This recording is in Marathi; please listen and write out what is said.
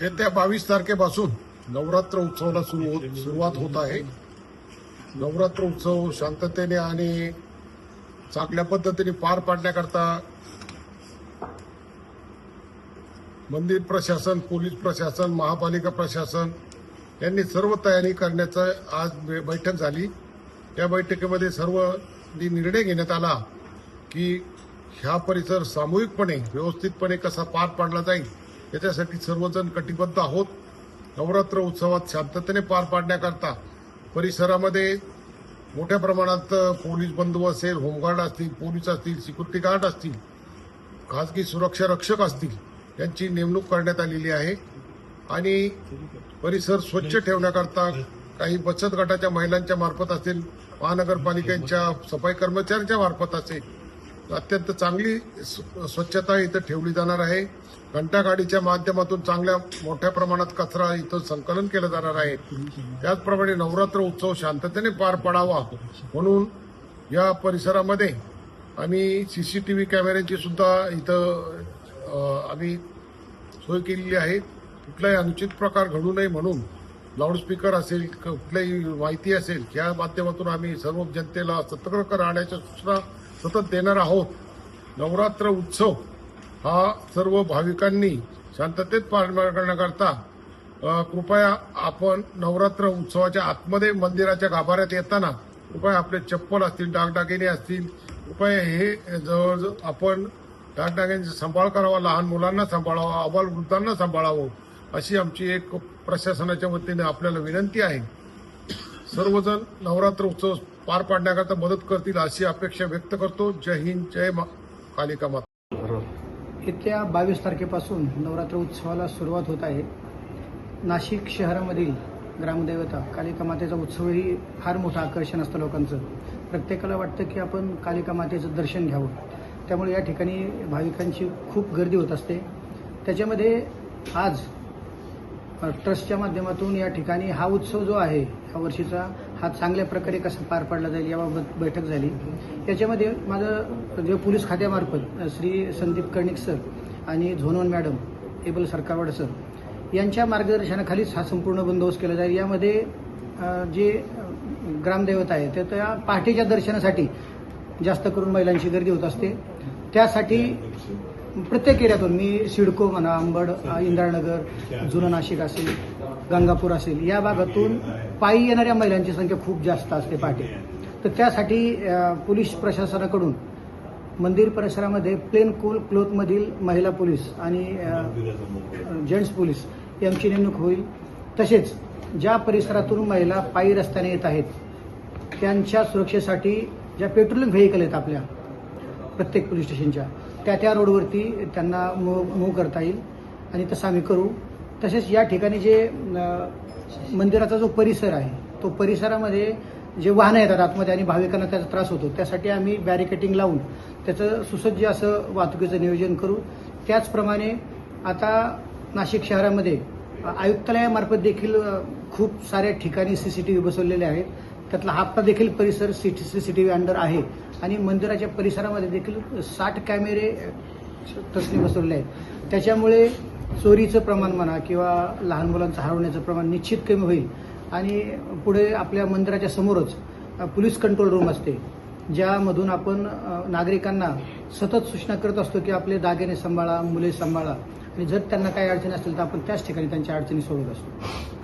येत्या बावीस तारखेपासून नवरात्र उत्सवाला सुरू सुरुवात होत आहे. नवरात्र उत्सव शांततेने आणि चांगल्या पद्धतीने पार पाडण्याकरता मंदिर प्रशासन पोलीस प्रशासन महापालिका प्रशासन यांनी सर्व तयारी करण्याचं आज बैठक झाली. या बैठकीमध्ये सर्व निर्णय घेण्यात आला की ह्या परिसर सामूहिकपणे व्यवस्थितपणे कसा पार पाडला जाईल याच्यासाठी सर्वजण कटिबद्ध आहोत. नवरात्र उत्सवात शांततेने पार पाडण्याकरता परिसरामध्ये मोठ्या प्रमाणात पोलीस बंधू असेल होमगार्ड असतील पोलीस असतील सिक्युरिटी गार्ड असतील खाजगी सुरक्षा रक्षक असतील यांची नेमणूक करण्यात आलेली आहे. आणि परिसर स्वच्छ ठेवण्याकरता काही बचत गटाच्या महिलांच्या मार्फत असेल महानगरपालिकेच्या सफाई कर्मचाऱ्यांच्या मार्फत असेल अत्यंत चांगली स्व- स्वच्छता इथं ठेवली जाणार आहे. घंटागाडीच्या माध्यमातून चांगल्या मोठ्या प्रमाणात कचरा इथं संकलन केलं जाणार आहे. त्याचप्रमाणे नवरात्र उत्सव शांततेने पार पडावा म्हणून या परिसरामध्ये आम्ही सीसीटीव्ही कॅमेऱ्यांची सुद्धा इथं आम्ही सोय केलेली आहे. कुठलाही अनुचित प्रकार घडू नये म्हणून लाऊडस्पीकर असेल क- कुठल्याही माहिती असेल या माध्यमातून आम्ही सर्व जनतेला सतर्क राहण्याच्या सूचना सतत देणार आहोत. नवरात्र उत्सव हा सर्व भाविकांनी शांततेत पार करण्याकरता कृपया आपण नवरात्र उत्सवाच्या आतमध्ये मंदिराच्या गाभाऱ्यात येताना कृपया आपले चप्पल असतील डागडागिने असतील कृपया हे जवळ आपण डागडाग्यांचा सांभाळ करावा लहान मुलांना सांभाळावा अबाल वृद्धांना सांभाळावं अशी आमची एक प्रशासनाच्या वतीने आपल्याला विनंती आहे. सर्वजण नवरात्र उत्सव पार पाडण्याकरता मदत करतील अशी अपेक्षा व्यक्त करतो. जय हिंद जय कालिका माता. येत्या बावीस तारखेपासून नवरात्र उत्सवाला सुरुवात होत आहे. नाशिक शहरामधील ग्रामदेवता कालिका मातेचा उत्सवही फार मोठं आकर्षण असतं लोकांचं. प्रत्येकाला वाटतं की आपण कालिका मातेचं दर्शन घ्यावं. त्यामुळे या ठिकाणी भाविकांची खूप गर्दी होत असते. त्याच्यामध्ये आज ट्रस्टच्या माध्यमातून या ठिकाणी हा उत्सव जो आहे या वर्षीचा हा चांगल्या प्रकारे कसा पार पाडला जाईल याबाबत बैठक झाली. याच्यामध्ये माझं जे पोलीस खात्यामार्फत श्री संदीप कर्णिक सर आणि झोनवन मॅडम एबल सरकारवाड सर यांच्या मार्गदर्शनाखालीच हा संपूर्ण बंदोबस्त केला जाईल. यामध्ये जे ग्रामदैवत ग्रामदेवता आहे ते त्या पहाटेच्या दर्शनासाठी जास्त करून महिलांची गर्दी होत असते. त्यासाठी प्रत्येक एरियातून मी सिडको म्हणा अंबड इंद्रानगर जुनं नाशिक असेल गंगापूर असेल या भागातून पायी येणाऱ्या महिलांची संख्या खूप जास्त असते पहाटे तर त्यासाठी पोलीस प्रशासनाकडून मंदिर परिसरामध्ये प्लेन कोल क्लोथमधील महिला पोलीस आणि जेंट्स पोलीस यांची नेमणूक होईल. तसेच ज्या परिसरातून महिला पायी रस्त्याने येत आहेत त्यांच्या सुरक्षेसाठी ज्या पेट्रोलिंग व्हेकल आहेत आपल्या प्रत्येक पोलीस स्टेशनच्या त्या त्या रोडवरती त्यांना मूव मूव करता येईल. आणि तसं आम्ही करू. तसेच या ठिकाणी जे मंदिराचा जो परिसर आहे तो परिसरामध्ये जे वाहनं येतात आतमध्ये आणि भाविकांना त्याचा त्रास होतो त्यासाठी आम्ही बॅरिकेटिंग लावून त्याचं सुसज्ज असं वाहतुकीचं नियोजन करू. त्याचप्रमाणे आता नाशिक शहरामध्ये आयुक्तालयामार्फत देखील खूप साऱ्या ठिकाणी सीसीटीव्ही बसवलेले आहेत. त्यातला हा देखील परिसर सीसीटीव्ही अंडर आहे. आणि मंदिराच्या परिसरामध्ये देखील साठ कॅमेरे तसले बसवलेले आहेत. त्याच्यामुळे चोरीचं प्रमाण म्हणा किंवा लहान मुलांचं हरवण्याचं प्रमाण निश्चित कमी होईल. आणि पुढे आपल्या मंदिराच्या समोरच पोलीस कंट्रोल रूम असते ज्यामधून आपण नागरिकांना सतत सूचना करत असतो की आपले दागिने सांभाळा मुले सांभाळा. आणि जर त्यांना काही अडचणी असतील तर आपण त्याच ठिकाणी त्यांच्या अडचणी सोडत असतो.